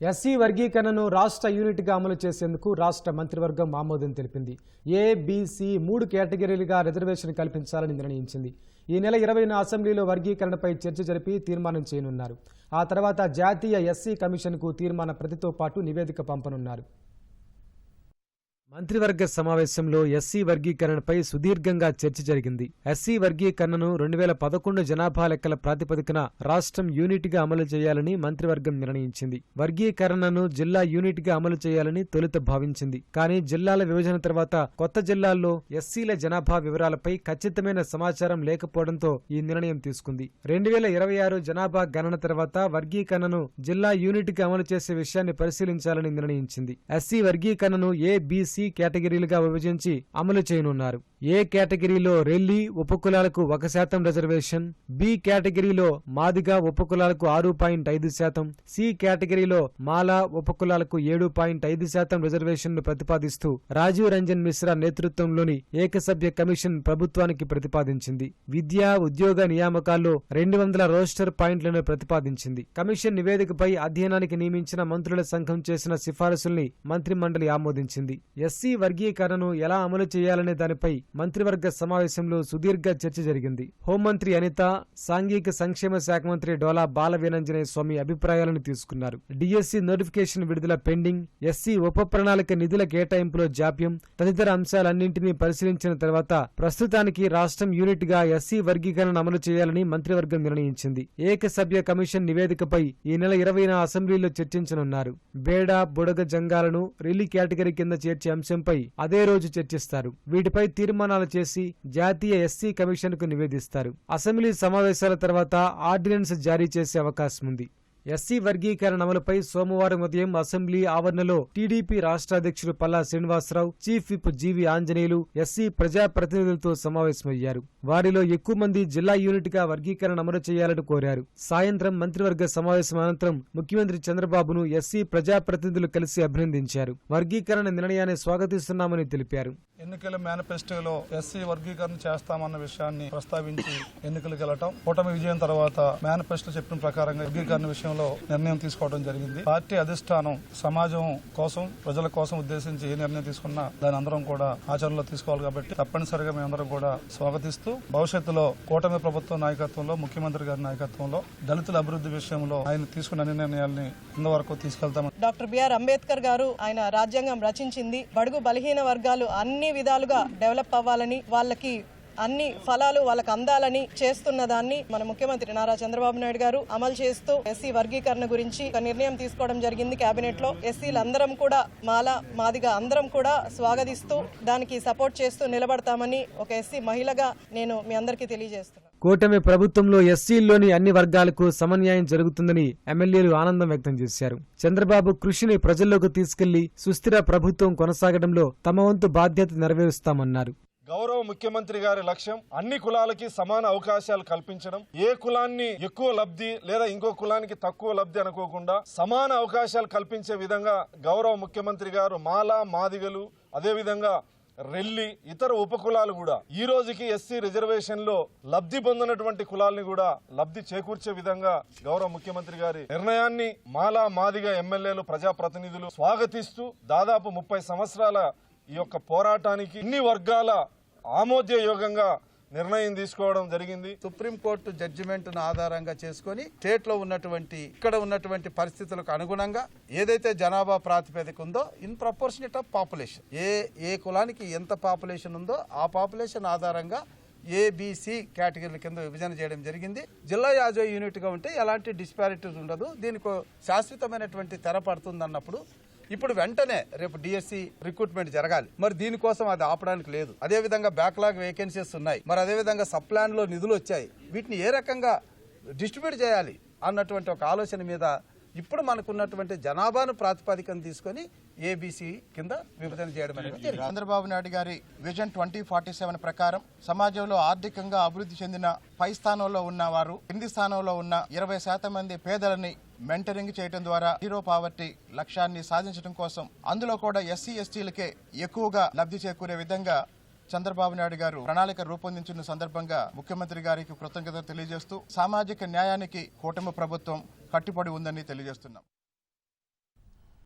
SC వర్గీకరణను రాష్ట్ర యూనిట్గా అమలు చేసేందుకు రాష్ట్ర మంత్రివర్గం ఆమోదం తెలిపింది. ఏబీసీ మూడు కేటగిరీలుగా రిజర్వేషన్ కల్పించాలని నిర్ణయించింది. ఈ నెల ఇరవైన అసెంబ్లీలో వర్గీకరణపై చర్చ జరిపి తీర్మానం చేయనున్నారు. ఆ తర్వాత జాతీయ ఎస్సీ కమిషన్కు తీర్మాన ప్రతితో పాటు నివేదిక పంపనున్నారు. మంత్రివర్గ సమావేశంలో ఎస్సీ వర్గీకరణపై సుదీర్ఘంగా చర్చ జరిగింది. ఎస్సీ వర్గీకరణను రెండు వేల పదకొండు జనాభా లెక్కల ప్రాతిపదికన రాష్ట్రం యూనిట్గా అమలు చేయాలని మంత్రివర్గం నిర్ణయించింది. వర్గీకరణను జిల్లా యూనిట్గా అమలు చేయాలని తొలుత భావించింది. కానీ జిల్లాల విభజన తర్వాత కొత్త జిల్లాల్లో ఎస్సీల జనాభా వివరాలపై ఖచ్చితమైన సమాచారం లేకపోవడంతో ఈ నిర్ణయం తీసుకుంది. రెండు వేల ఇరవై ఆరు జనాభా గణన తర్వాత వర్గీకరణను జిల్లా యూనిట్గా అమలు చేసే విషయాన్ని పరిశీలించాలని నిర్ణయించింది. ఎస్సీ వర్గీకరణను ఏ కేటగిరీలుగా విభజించి అమలు చేయనున్నారు. ఏ కేటగిరీలో రెల్లి ఉపకులాలకు ఒక శాతం రిజర్వేషన్ బి కేటగిరీలో మాదిగా ఉపకులాలకు ఆరు పాయింట్ ఐదు శాతం సి కేటగిరీలో మాలా ఉపకులాలకు ఏడు పాయింట్ ఐదు శాతం రిజర్వేషన్ను ప్రతిపాదిస్తూ రాజీవ్ రంజన్ మిశ్రా నేతృత్వంలోని ఏకసభ్య కమిషన్ ప్రభుత్వానికి ప్రతిపాదించింది. విద్యా ఉద్యోగ నియామకాల్లో రెండు వందల రోస్టర్ పాయింట్లను ప్రతిపాదించింది. కమిషన్ నివేదికపై అధ్యయనానికి నియమించిన మంత్రుల సంఘం చేసిన సిఫారసుల్ని మంత్రిమండలి ఆమోదించింది. ఎస్సీ వర్గీకరణను ఎలా అమలు చేయాలనే దానిపై మంత్రివర్గ సమావేశంలో సుదీర్ఘ చర్చ జరిగింది. హోంమంత్రి అనిత సాంఘిక సంక్షేమ శాఖ మంత్రి డోలా బాలవీనంజనేయ స్వామి అభిప్రాయాలను తీసుకున్నారు. డిఎస్సి నోటిఫికేషన్ విడుదల పెండింగ్ ఎస్సీ ఉప ప్రణాళిక నిధుల కేటాయింపులో జాప్యం తదితర అంశాలన్నింటినీ పరిశీలించిన తర్వాత ప్రస్తుతానికి రాష్ట్రం యూనిట్గా ఎస్సీ వర్గీకరణ అమలు చేయాలని మంత్రివర్గం నిర్ణయించింది. ఏకసభ్య కమిషన్ నివేదికపై ఈ నెల ఇరవైన అసెంబ్లీలో చర్చించనున్నారు. బేడా బుడగ జంగాలను రిలీ కేటగిరీ కింద చేర్చే అంశంపై అదే రోజు చర్చిస్తారు. వీటిపై తీర్మానాలు చేసి జాతీయ ఎస్సీ కమిషన్కు నివేదిస్తారు. అసెంబ్లీ సమావేశాల తర్వాత ఆర్డినెన్స్ జారీ చేసే అవకాశం ఉంది ఎస్సీ వర్గీకరణ అమలుపై సోమవారం ఉదయం అసెంబ్లీ ఆవరణలో టీడీపీ రాష్ట్ర అధ్యక్షుడు Palla Srinivasarao chief whip GV Anjaneyulu SC ప్రజాప్రతినిధులతో సమావేశమయ్యారు. వారిలో ఎక్కువ మంది జిల్లా యూనిట్గా వర్గీకరణ అమలు చేయాలని కోరారు. సాయంత్రం మంత్రివర్గ సమావేశం అనంతరం ముఖ్యమంత్రి చంద్రబాబును ఎస్సీ ప్రజాప్రతినిధులు కలిసి అభినందించారు. వర్గీకరణ నిర్ణయాన్ని స్వాగతిస్తున్నామని తెలిపారు. ఎన్నికల మేనిఫెస్టోలో ఎస్సీ వర్గీకరణ చేస్తామన్న విషయాన్ని ప్రస్తావించి ఎన్నికలకు వెళ్ళటం కూటమి విజయం తర్వాత మేనిఫెస్టో చెప్పిన ప్రకారంగా వర్గీకరణ విషయం విషయంలో నిర్ణయం తీసుకోవడం జరిగింది. పార్టీ అధిష్టానం సమాజం కోసం ప్రజల కోసం ఉద్దేశించి ఏ నిర్ణయం తీసుకున్నా దాని అందరం కూడా ఆచరణలో తీసుకోవాలి కాబట్టి తప్పనిసరిగా మేమందరం కూడా స్వాగతిస్తూ భవిష్యత్తులో కూటమి ప్రభుత్వ నాయకత్వంలో ముఖ్యమంత్రి గారి నాయకత్వంలో దళితుల అభివృద్ధి విషయంలో ఆయన తీసుకున్న అన్ని నిర్ణయాల్ని ఇంతవరకు తీసుకెళ్తామని. డాక్టర్ బిఆర్ అంబేద్కర్ గారు ఆయన రాజ్యాంగం రచించింది. బడుగు బలహీన వర్గాలు అన్ని విధాలుగా డెవలప్ అవ్వాలని వాళ్ళకి అన్ని ఫలాలు వాళ్ళకు అందాలని చేస్తున్న దాన్ని మన ముఖ్యమంత్రి నారా చంద్రబాబు నాయుడు గారు అమలు చేస్తూ ఎస్సీ వర్గీకరణ గురించి ఒక నిర్ణయం తీసుకోవడం జరిగింది కేబినెట్లో. ఎస్సీలు అందరం కూడా మాల మాదిగా అందరం కూడా స్వాగతిస్తూ దానికి సపోర్ట్ చేస్తూ నిలబడతామని ఒక ఎస్సీ మహిళగా నేను మీ అందరికీ తెలియజేస్తున్నాను కూటమి ప్రభుత్వంలో ఎస్సీల్లోని అన్ని వర్గాలకు సమన్యాయం జరుగుతుందని ఎమ్మెల్యేలు ఆనందం వ్యక్తం చేశారు. చంద్రబాబు కృషిని ప్రజల్లోకి తీసుకెళ్ళి సుస్థిర ప్రభుత్వం కొనసాగడంలో తమ వంతు బాధ్యత నెరవేరుస్తామన్నారు. గౌరవ ముఖ్యమంత్రి గారి లక్ష్యం అన్ని కులాలకి సమాన అవకాశాలు కల్పించడం. ఏ కులాన్ని ఎక్కువ లబ్ధి లేదా ఇంకో కులానికి తక్కువ లబ్ధి అనుకోకుండా సమాన అవకాశాలు కల్పించే విధంగా గౌరవ ముఖ్యమంత్రి గారు మాల మాదిగలు అదేవిధంగా రెల్లి ఇతర ఉపకులాలు కూడా ఈ రోజుకి ఎస్సీ రిజర్వేషన్లో లబ్ధి పొందినటువంటి కులాల్ని కూడా లబ్ధి చేకూర్చే విధంగా గౌరవ ముఖ్యమంత్రి గారి నిర్ణయాన్ని మాలా మాదిగ ఎమ్మెల్యేలు ప్రజాప్రతినిధులు స్వాగతిస్తూ దాదాపు ముప్పై సంవత్సరాల ఈ యొక్క పోరాటానికి ఇన్ని వర్గాల ఆమోదయోగంగా నిర్ణయం తీసుకోవడం జరిగింది. సుప్రీంకోర్టు జడ్జిమెంట్ను ఆధారంగా చేసుకొని స్టేట్లో ఉన్నటువంటి ఇక్కడ ఉన్నటువంటి పరిస్థితులకు అనుగుణంగా ఏదైతే జనాభా ప్రాతిపదిక ఉందో ఇన్ ప్రపోర్షనేట్ ఆఫ్ పాపులేషన్ ఏ ఏ కులానికి ఎంత పాపులేషన్ ఉందో ఆ పాపులేషన్ ఆధారంగా ఏబిసి కేటగిరీల కింద విభజన చేయడం జరిగింది. జిల్లా యాజో యూనిట్గా ఉంటే ఎలాంటి డిస్పారిటీస్ ఉండదు. దీనికి శాశ్వతమైనటువంటి తెర పడుతుంది అన్నప్పుడు ఇప్పుడు వెంటనే రేపు డిఎస్సి రిక్రూట్మెంట్ జరగాలి. మరి దీనికోసం అది ఆపడానికి లేదు. అదేవిధంగా బ్యాక్లాగ్ వేకెన్సీస్ ఉన్నాయి. మరి అదే విధంగా సప్లాన్లో నిధులు వచ్చాయి. వీటిని ఏ రకంగా డిస్ట్రిబ్యూట్ చేయాలి అన్నటువంటి ఒక ఆలోచన మీద ఇప్పుడు మనకున్నటువంటి జనాభాను ప్రాతిపదికన తీసుకొని ఏబీసీ కింద విభజన చేయడం అనేది చంద్రబాబు నాయుడు గారి విజన్ ట్వంటీ ఫార్టీ సెవెన్ ప్రకారం సమాజంలో ఆర్థికంగా అభివృద్ధి చెందిన పై స్థానంలో ఉన్న వారు కింది స్థానంలో ఉన్న ఇరవై శాతం మంది పేదలని మెంటరింగ్ చేయడం ద్వారా జీరో పావర్టీ లక్ష్యాన్ని సాధించడం కోసం అందులో కూడా ఎస్సీ ఎస్టీలకే ఎక్కువగా లబ్ధి చేకూరే విధంగా చంద్రబాబు నాయుడు గారు ప్రణాళిక రూపొందించిన సందర్భంగా ముఖ్యమంత్రి గారికి కృతజ్ఞతలు తెలియజేస్తూ సామాజిక న్యాయానికి కూటమి ప్రభుత్వం కట్టుబడి ఉందని తెలియజేస్తున్నాం.